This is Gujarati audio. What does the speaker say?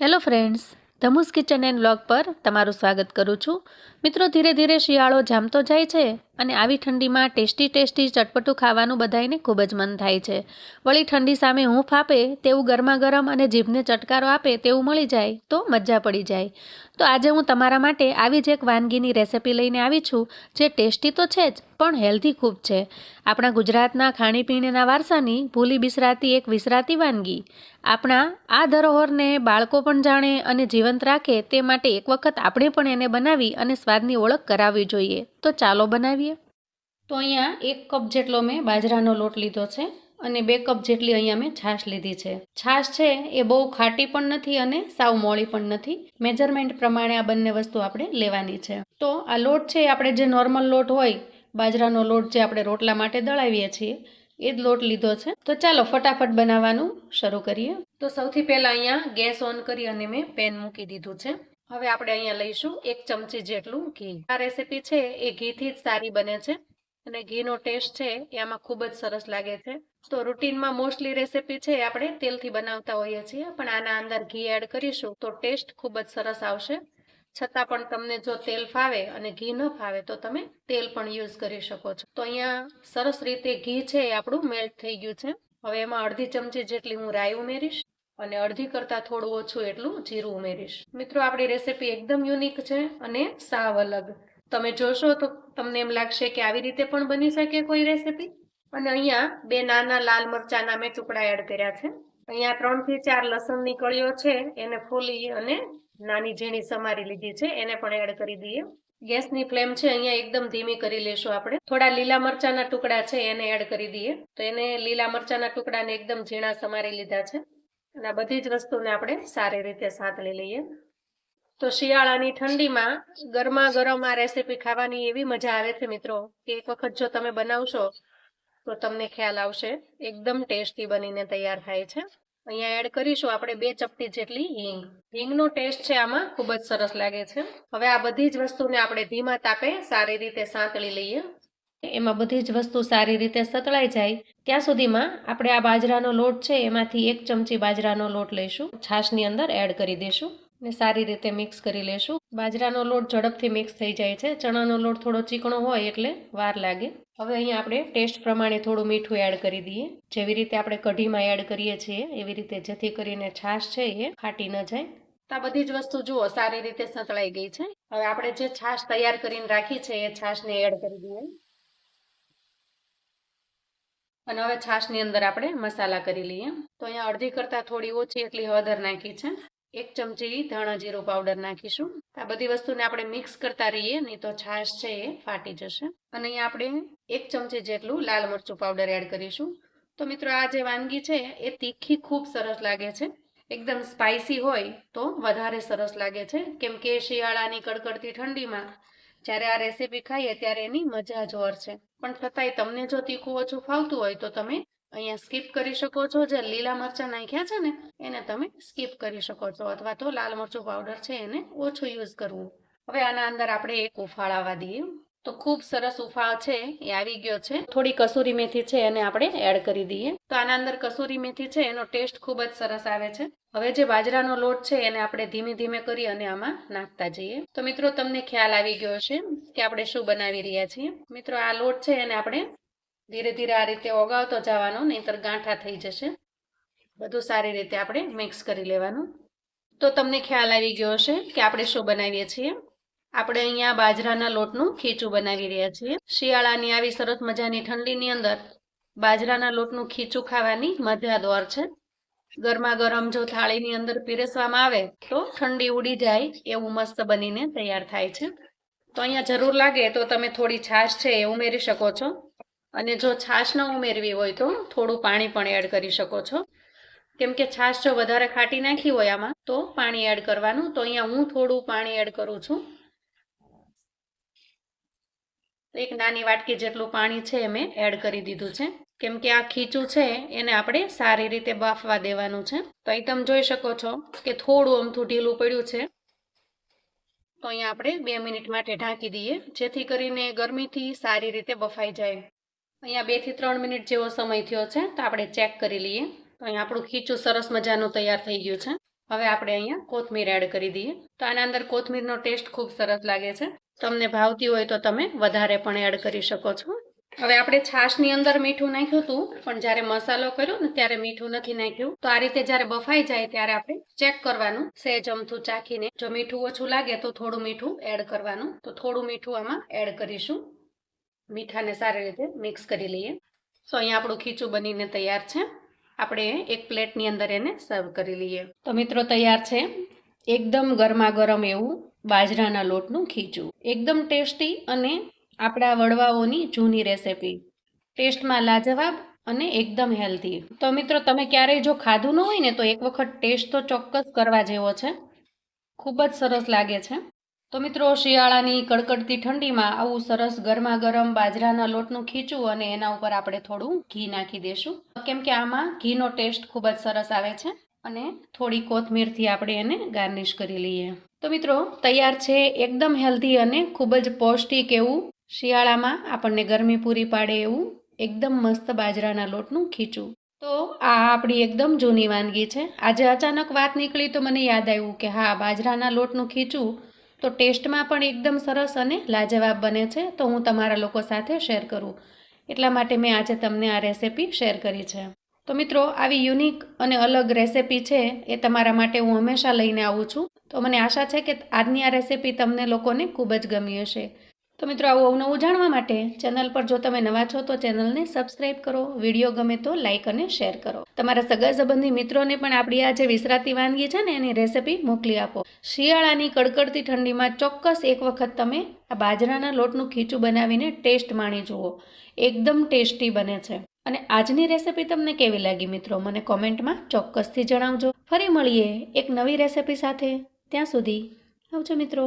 Hello friends Dhamu's kitchen and blog પર તમારું સ્વાગત કરું છું. મિત્રો, ધીરે ધીરે શિયાળો જામતો જાય છે. અને આવી ઠંડીમાં ટેસ્ટી ટેસ્ટી ચટપટું ખાવાનું બધાયને ખૂબ જ મન થાય છે. વળી ઠંડી સામે હૂંફ આપે, તેવું ગરમા ગરમ અને જીભને ચટકારો આપે, તેવું મળી જાય, તો મજા પડી જાય. તો આજે હું તમારા માટે આવી જ એક વાનગીની રેસિપી લઈને આવી છું, જે ટેસ્ટી તો છે જ, પણ હેલ્ધી ખૂબ છે. આપણા ગુજરાતના ખાણીપીણીના વારસાની ભૂલી બિસરાતી એક વિસરાતી વાનગી. આપણા આ ધરોહરને બાળકો પણ જાણે અને જીવંત રાખે તે માટે એક વખત આપણે પણ એને બનાવી અને સ્વાદની ઓળખ કરાવવી જોઈએ. તો ચાલો બનાવીએ. તો અહીંયા એક કપ જેટલો મેં બાજરાનો લોટ લીધો છે અને બે કપ જેટલી અહીંયા મેં છાશ લીધી છે. છાશ છે એ બહુ ખાટી પણ નથી અને સાવ મોળી પણ નથી. મેજરમેન્ટ પ્રમાણે આ બંને વસ્તુ આપણે લેવાની છે. તો આ લોટ છે આપણે જે નોર્મલ લોટ હોય, બાજરાનો લોટ જે આપણે રોટલા માટે દળાવીએ છીએ, એ જ લોટ લીધો છે. તો ચાલો ફટાફટ બનાવવાનું શરૂ કરીએ. તો સૌથી પહેલાં અહીંયા ગેસ ઓન કરી અને મેં પેન મૂકી દીધું છે. હવે આપણે અહીંયા લઈશું એક ચમચી જેટલું ઘી. આ રેસીપી છે, એ ઘીથી જ સારી બને છે અને ઘીનો ટેસ્ટ છે, એ આમાં ખૂબ જ સરસ લાગે છે. તો રૂટીનમાં મોસ્ટલી રેસીપી છે આપણે તેલથી બનાવતા હોઈએ છીએ, પણ આના અંદર ઘી એડ કરીશું તો ટેસ્ટ ખૂબ જ સરસ આવશે. છતાં પણ તમને જો તેલ ફાવે અને ઘી ન ફાવે, તો તમે તેલ પણ યુઝ કરી શકો છો. તો અહીંયા સરસ રીતે ઘી છે, એ આપણું મેલ્ટ થઈ ગયું છે. હવે એમાં અડધી ચમચી જેટલી હું રાઈ ઉમેરીશ. અને અડધી કરતાં થોડું ઓછું એટલું જીરું ઉમેરીશ. મિત્રો, આપણી રેસીપી એકદમ યુનિક છે અને સાવ અલગ. તમે જોશો તો તમને એમ લાગશે કે આવી રીતે પણ બની શકે કોઈ રેસીપી અને અહીંયા બે નાના લાલ મરચાના મેં ટુકડા એડ કર્યા છે. અહીંયા ત્રણથી ચાર લસણની કળીઓ છે, એને ફોલી અને નાની ઝીણી સમારી લીધી છે, એને પણ એડ કરી દઈએ. ગેસની ફ્લેમ છે, અહીંયા એકદમ ધીમી કરી લેશું આપણે. થોડા લીલા મરચાના ટુકડા છે, એને એડ કરી દઈએ. તો એને લીલા મરચાના ટુકડાને એકદમ ઝીણા સમારી લીધા છે. અને બધી જ વસ્તુને આપણે સારી રીતે સાંતળી લઈએ. તો શિયાળાની ઠંડીમાં ગરમા ગરમ આ રેસીપી ખાવાની એવી મજા આવે છે મિત્રો કે એક વખત જો તમે બનાવશો તો તમને ખ્યાલ આવશે. એકદમ ટેસ્ટી બનીને તૈયાર થાય છે. અહીંયા એડ કરીશું આપણે બે ચપટી જેટલી હિંગ. હિંગનો ટેસ્ટ છે આમાં ખૂબ જ સરસ લાગે છે. હવે આ બધી જ વસ્તુને આપણે ધીમા તાપે સારી રીતે સાંતળી લઈએ. એમાં બધી જ વસ્તુ સારી રીતે સતળાઈ જાય, ત્યાં સુધીમાં આપણે આ બાજરાનો લોટ છે એમાંથી એક ચમચી બાજરાનો લોટ લઈશું. છાશની અંદર એડ કરી દઈશું ને સારી રીતે મિક્સ કરી લેશું. બાજરાનો લોટ ઝડપથી મિક્સ થઈ જાય છે. ચણાનો લોટ થોડો ચીકણો હોય એટલે વાર લાગે. હવે અહીંયા આપણે ટેસ્ટ પ્રમાણે થોડું મીઠું એડ કરી દઈએ. જેવી રીતે આપણે કઢીમાં એડ કરીએ છીએ, એવી રીતે જેથી કરીને છાશ છે એ ફાટી ન જાય. આ બધી જ વસ્તુ જુઓ, સારી રીતે સંતળાઈ ગઈ છે. હવે આપણે જે છાશ તૈયાર કરીને રાખી છે એ છાશને એડ કરી દઈએ. અને હવે છાશની અંદર આપણે મસાલા કરી લઈએ. તો અહીંયા અડધી કરતાં થોડી ઓછી એટલી હળદર નાખી છે. એક ચમચી ધાણા જીરું પાવડર નાખીશું. આ બધી વસ્તુને આપણે મિક્સ કરતા રહીએ, નહીં તો છાશ છે એ ફાટી જશે. અને અહીંયા આપણે એક ચમચી જેટલું લાલ મરચું પાવડર એડ કરીશું. તો મિત્રો, આ જે વાનગી છે, એ તીખી ખૂબ સરસ લાગે છે. એકદમ સ્પાઇસી હોય તો વધારે સરસ લાગે છે. કેમ કે શિયાળાની કડકડતી ઠંડીમાં જ્યારે આ રેસીપી ખાઈએ ત્યારે એની મજા જ ઓર છે. પણ છતાંય તમને જો તીખું ઓછું ફાવતું હોય તો તમે અહીંયા સ્કીપ કરી શકો છો. જે લીલા મરચાં નાખ્યા છે ને, એને તમે સ્કીપ કરી શકો છો. અથવા તો લાલ મરચું પાવડર છે એને ઓછું યુઝ કરવું. હવે આના અંદર આપણે એક ઉફાળાવા દઈએ. તો ખૂબ સરસ ઉફાળ છે, એ આવી ગયો છે. થોડી કસૂરી મેથી છે, એને આપણે એડ કરી દઈએ. તો આના અંદર કસૂરી મેથી છે, એનો ટેસ્ટ ખૂબ જ સરસ આવે છે. હવે જે બાજરાનો લોટ છે, એને આપણે ધીમે ધીમે કરી અને આમાં નાખતા જઈએ. તો મિત્રો, તમને ખ્યાલ આવી ગયો છે કે આપણે શું બનાવી રહ્યા છીએ. મિત્રો, આ લોટ છે, એને આપણે ધીરે ધીરે આ રીતે ઓગાવતો જવાનો, નહીંતર ગાંઠા થઈ જશે. બધું સારી રીતે આપણે મિક્સ કરી લેવાનું. તો તમને ખ્યાલ આવી ગયો હશે કે આપણે શું બનાવીએ છીએ. આપણે અહીંયા બાજરાના લોટનું ખીચું બનાવી રહ્યા છીએ. શિયાળાની આવી સરસ મજાની ઠંડીની અંદર બાજરાના લોટનું ખીચું ખાવાની મજા દોર છે. ગરમા ગરમ જો થાળીની અંદર પીરસવામાં આવે તો ઠંડી ઉડી જાય એવું મસ્ત બનીને તૈયાર થાય છે. તો અહીંયા જરૂર લાગે તો તમે થોડી છાશ છે એ ઉમેરી શકો છો. અને જો છાશ ન ઉમેરવી હોય તો થોડું પાણી પણ એડ કરી શકો છો. કેમ કે છાશ જો વધારે ખાટી નાખી હોય આમાં તો પાણી એડ કરવાનું. તો અહીંયા હું થોડું પાણી એડ કરું છું. એક નાની વાટકી જેટલું પાણી છે મેં એડ કરી દીધું છે. કેમ કે આ ખીચું છે, એને આપણે સારી રીતે બાફવા દેવાનું છે. તો અહીં તમે જોઈ શકો છો કે થોડું અમથું ઢીલું પડ્યું છે. તો અહીંયા આપણે બે મિનિટ માટે ઢાંકી દઈએ, જેથી કરીને ગરમીથી સારી રીતે બફાઈ જાય. અહીંયા બેથી ત્રણ મિનિટ જેવો સમય થયો છે, તો આપણે ચેક કરી લઈએ. તો અહીંયા આપણું ખીચું સરસ મજાનું તૈયાર થઈ ગયું છે. હવે આપણે અહીંયા કોથમીર એડ કરી દઈએ. તો આના અંદર કોથમીરનો ટેસ્ટ ખૂબ સરસ લાગે છે. તમને ભાવતી હોય તો તમે વધારે પણ એડ કરી શકો છો. હવે આપણે છાશની અંદર મીઠું નાખ્યું હતું, પણ જ્યારે મસાલો કર્યો ને ત્યારે મીઠું નથી નાખ્યું. તો આ રીતે જ્યારે બફાઈ જાય ત્યારે આપણે ચેક કરવાનું સેજ અમથું ચાખીને. જો મીઠું ઓછું લાગે તો થોડું મીઠું એડ કરવાનું. તો થોડું મીઠું આમાં એડ કરીશું. મીઠાને સારી રીતે મિક્સ કરી લઈએ. તો અહીંયા આપણું ખીચું બનીને તૈયાર છે. આપણે એક પ્લેટની અંદર એને સર્વ કરી લઈએ. તો મિત્રો, તૈયાર છે. એકદમ ગરમા ગરમ એવું. બાજરાના લોટનું ખીચું. એકદમ ટેસ્ટી અને આપણા વડવાઓની જૂની રેસિપી. ટેસ્ટમાં લાજવાબ અને એકદમ હેલ્ધી. તો મિત્રો, તમે ક્યારેય જો ખાધું ન હોય ને, તો એક વખત ટેસ્ટ તો ચોક્કસ કરવા જેવો છે. ખૂબ જ સરસ લાગે છે. તો મિત્રો, શિયાળાની કડકડતી ઠંડીમાં આવું સરસ ગરમા ગરમ બાજરાના લોટનું ખીચું અને એના ઉપર આપણે થોડું ઘી નાખી દઈશું કેમ કે આમાં ઘીનો ટેસ્ટ ખૂબ જ સરસ આવે છે અને થોડી કોથમીરથી આપણે એને ગાર્નિશ કરી લઈએ. તો મિત્રો, તૈયાર છે એકદમ હેલ્ધી અને ખૂબ જ પૌષ્ટિક એવું શિયાળામાં આપણને ગરમી પૂરી પાડે એવું એકદમ મસ્ત બાજરાના લોટનું ખીચું. તો આ આપણી એકદમ જૂની વાનગી છે. આજે અચાનક વાત નીકળી તો મને યાદ આવ્યું કે હા, બાજરાના લોટનું ખીચું તો ટેસ્ટમાં પણ એકદમ સરસ અને લાજવાબ બને છે. તો હું તમારા લોકો સાથે શેર કરું. એટલા માટે મેં આજે તમને આ રેસિપી શેર કરી છે. તો મિત્રો, આવી યુનિક અને અલગ રેસિપી છે એ તમારા માટે હું હંમેશા લઈને આવું છું. તો મને આશા છે કે આજની આ રેસિપી તમને લોકોને ખૂબ જ ગમી હશે. તો મિત્રો, આવું અવનવું જાણવા માટે ચેનલ પર જો તમે નવા છો તો ચેનલને સબસ્ક્રાઇબ કરો, વીડિયો ગમે તો લાઇક અને શેર કરો. તમારા સગા સંબંધી મિત્રોને પણ આપણી આ જે વિસરાતી વાનગી છે ને એની રેસિપી મોકલી આપો. શિયાળાની કડકડતી ઠંડીમાં ચોક્કસ એક વખત તમે આ બાજરાના લોટનું ખીચું બનાવીને ટેસ્ટ માણી જુઓ. એકદમ ટેસ્ટી બને છે. અને આજની રેસિપી તમને કેવી લાગી મિત્રો? મને કોમેન્ટમાં ચોક્કસથી જણાવજો. ફરી મળીએ એક નવી રેસિપી સાથે. ત્યાં સુધી આવજો મિત્રો.